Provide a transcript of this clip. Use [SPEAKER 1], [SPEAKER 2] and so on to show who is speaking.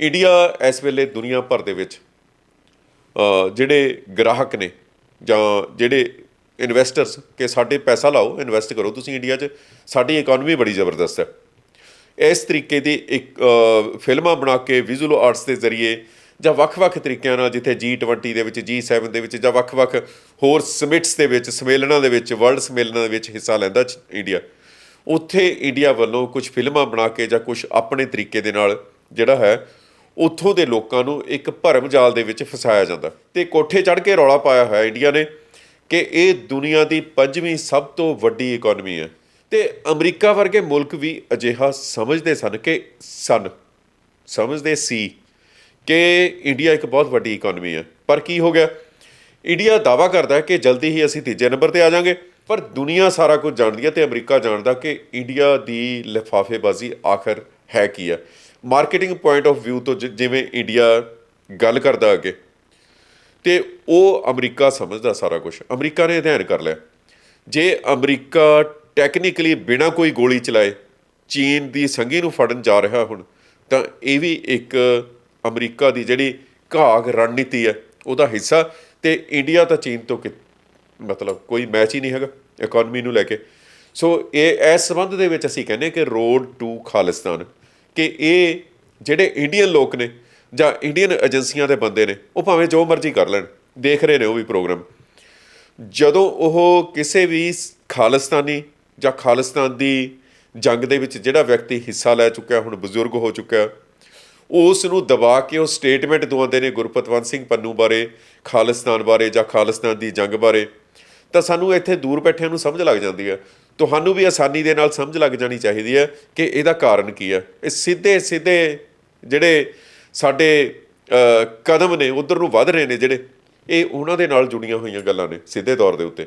[SPEAKER 1] India ਇਸ ਵੇਲੇ ਦੁਨੀਆ ਭਰ ਦੇ ਵਿੱਚ ਜਿਹੜੇ ਗ੍ਰਾਹਕ ਨੇ ਜਾਂ ਜਿਹੜੇ ਇਨਵੈਸਟਰਸ ਕਿ ਸਾਡੇ ਪੈਸਾ ਲਾਓ ਇਨਵੈਸਟ ਕਰੋ, ਤੁਸੀਂ ਇੰਡੀਆ 'ਚ ਸਾਡੀ ਇਕਨੋਮੀ ਬੜੀ ਜ਼ਬਰਦਸਤ ਹੈ। ਇਸ ਤਰੀਕੇ ਦੀ ਇੱਕ ਫਿਲਮਾਂ ਬਣਾ ਕੇ ਵਿਜ਼ੂਅਲ ਆਰਟਸ ਦੇ ਜ਼ਰੀਏ ਜਾਂ ਵੱਖ-ਵੱਖ ਤਰੀਕਿਆਂ ਨਾਲ ਜਿੱਥੇ G20 ਦੇ ਵਿੱਚ G7 ਦੇ ਵਿੱਚ ਜਾਂ ਵੱਖ-ਵੱਖ ਹੋਰ ਸਮਿਟਸ ਦੇ ਵਿੱਚ, ਸੰਮੇਲਨਾਂ ਦੇ ਵਿੱਚ ਵਰਲਡ ਸੰਮੇਲਨਾਂ ਦੇ ਵਿੱਚ ਹਿੱਸਾ ਲੈਂਦਾ ਇੰਡੀਆ, ਉੱਥੇ ਇੰਡੀਆ ਵੱਲੋਂ ਕੁਝ ਫਿਲਮਾਂ ਬਣਾ ਕੇ ਜਾਂ ਕੁਝ ਆਪਣੇ ਤਰੀਕੇ ਦੇ ਨਾਲ ਜਿਹੜਾ ਹੈ ਉੱਥੋਂ ਦੇ ਲੋਕਾਂ ਨੂੰ ਇੱਕ ਭਰਮ ਜਾਲ ਦੇ ਵਿੱਚ ਫਸਾਇਆ ਜਾਂਦਾ। ਤੇ ਕੋਠੇ ਚੜ੍ਹ ਕੇ ਰੌਲਾ ਪਾਇਆ ਹੋਇਆ ਇੰਡੀਆ ਨੇ ਕਿ ਇਹ ਦੁਨੀਆ ਦੀ ਪੰਜਵੀਂ ਸਭ ਤੋਂ ਵੱਡੀ ਇਕਨੋਮੀ ਹੈ। ਤੇ ਅਮਰੀਕਾ ਵਰਗੇ ਮੁਲਕ ਵੀ ਅਜਿਹਾ ਸਮਝਦੇ ਸਨ ਕਿ ਸਨ, ਸਮਝਦੇ ਸੀ ਕਿ ਇੰਡੀਆ ਇੱਕ ਬਹੁਤ ਵੱਡੀ ਇਕਨੋਮੀ ਹੈ। ਪਰ ਕੀ ਹੋ ਗਿਆ? ਇੰਡੀਆ ਦਾਵਾ ਕਰਦਾ ਹੈ ਕਿ ਜਲਦੀ ਹੀ ਅਸੀਂ ਤੀਜੇ ਨੰਬਰ ਤੇ ਆ ਜਾਾਂਗੇ ਪਰ ਦੁਨੀਆ ਸਾਰਾ ਕੁਝ ਜਾਣਦੀ ਹੈ ਤੇ ਅਮਰੀਕਾ ਜਾਣਦਾ ਕਿ ਇੰਡੀਆ ਦੀ ਲਿਫਾਫੇਬਾਜ਼ੀ ਆਖਰ ਹੈ ਕੀ ਆ? ਮਾਰਕੀਟਿੰਗ ਪੁਆਇੰਟ ਆਫ View ਤੋਂ ਜ- ਜਿਵੇਂ ਇੰਡੀਆ ਗੱਲ ਕਰਦਾ ਅੱਗੇ, ਤੇ ਉਹ ਅਮਰੀਕਾ ਸਮਝਦਾ ਸਾਰਾ ਕੁਝ ਅਮਰੀਕਾ ਨੇ ਅਧਿਐਨ ਕਰ ਲਿਆ। ਜੇ ਅਮਰੀਕਾ ਟੈਕਨੀਕਲੀ ਬਿਨਾ ਕੋਈ ਗੋਲੀ ਚਲਾਏ, ਚੀਨ ਦੀ ਸੰਗੀ ਨੂੰ ਫੜਨ ਜਾ ਰਿਹਾ ਹੁਣ, ਤਾਂ ਇਹ ਵੀ ਇੱਕ ਅਮਰੀਕਾ ਦੀ ਜਿਹੜੀ ਘਾਗ ਰਣਨੀਤੀ ਹੈ, ਉਹਦਾ ਹਿੱਸਾ। ਤੇ ਇੰਡੀਆ ਤਾਂ ਚੀਨ ਤੋਂ ਕਿ, ਮਤਲਬ ਕੋਈ ਮੈਚ ਹੀ ਨਹੀਂ ਹੈਗਾ ਇਕਨੋਮੀ ਨੂੰ ਲੈ ਕੇ। ਸੋ ਇਹ, ਇਸ ਸੰਬੰਧ ਦੇ ਵਿੱਚ ਅਸੀਂ ਕਹਿੰਦੇ ਕਿ ਰੋਡ ਟੂ ਖਾਲਿਸਤਾਨ। ਕਿ ਇਹ ਜਿਹੜੇ ਇੰਡੀਅਨ ਲੋਕ ਨੇ ਜਾਂ ਇੰਡੀਅਨ ਏਜੰਸੀਆਂ ਦੇ ਬੰਦੇ ਨੇ, ਉਹ ਭਾਵੇਂ ਜੋ ਮਰਜ਼ੀ ਕਰ ਲੈਣ, ਦੇਖ ਰਹੇ ਨੇ ਉਹ ਵੀ ਪ੍ਰੋਗਰਾਮ ਜਦੋਂ ਉਹ ਕਿਸੇ ਵੀ ਖਾਲਿਸਤਾਨੀ ਜਾਂ ਖਾਲਿਸਤਾਨ ਦੀ ਜੰਗ ਦੇ ਵਿੱਚ ਜਿਹੜਾ ਵਿਅਕਤੀ ਹਿੱਸਾ ਲੈ ਚੁੱਕਿਆ, ਹੁਣ ਬਜ਼ੁਰਗ ਹੋ ਚੁੱਕਿਆ, ਉਸ ਨੂੰ ਦਬਾ ਕੇ ਉਹ ਸਟੇਟਮੈਂਟ ਦਵਾਉਂਦੇ ਨੇ ਗੁਰਪਤਵੰਤ ਸਿੰਘ ਪੰਨੂ ਬਾਰੇ, ਖਾਲਿਸਤਾਨ ਬਾਰੇ ਜਾਂ ਖਾਲਿਸਤਾਨ ਦੀ ਜੰਗ ਬਾਰੇ, ਤਾਂ ਸਾਨੂੰ ਇੱਥੇ ਦੂਰ ਬੈਠਿਆਂ ਨੂੰ ਸਮਝ ਲੱਗ ਜਾਂਦੀ ਹੈ। ਤੁਹਾਨੂੰ ਵੀ ਆਸਾਨੀ ਦੇ ਨਾਲ ਸਮਝ ਲੱਗ ਜਾਣੀ ਚਾਹੀਦੀ ਹੈ ਕਿ ਇਹਦਾ ਕਾਰਨ ਕੀ ਹੈ। ਇਹ ਸਿੱਧੇ ਸਿੱਧੇ ਜਿਹੜੇ ਸਾਡੇ ਕਦਮ ਨੇ, ਉਧਰ ਨੂੰ ਵੱਧ ਰਹੇ ਨੇ ਜਿਹੜੇ, ਇਹ ਉਹਨਾਂ ਦੇ ਨਾਲ ਜੁੜੀਆਂ ਹੋਈਆਂ ਗੱਲਾਂ ਨੇ ਸਿੱਧੇ ਤੌਰ ਦੇ ਉੱਤੇ।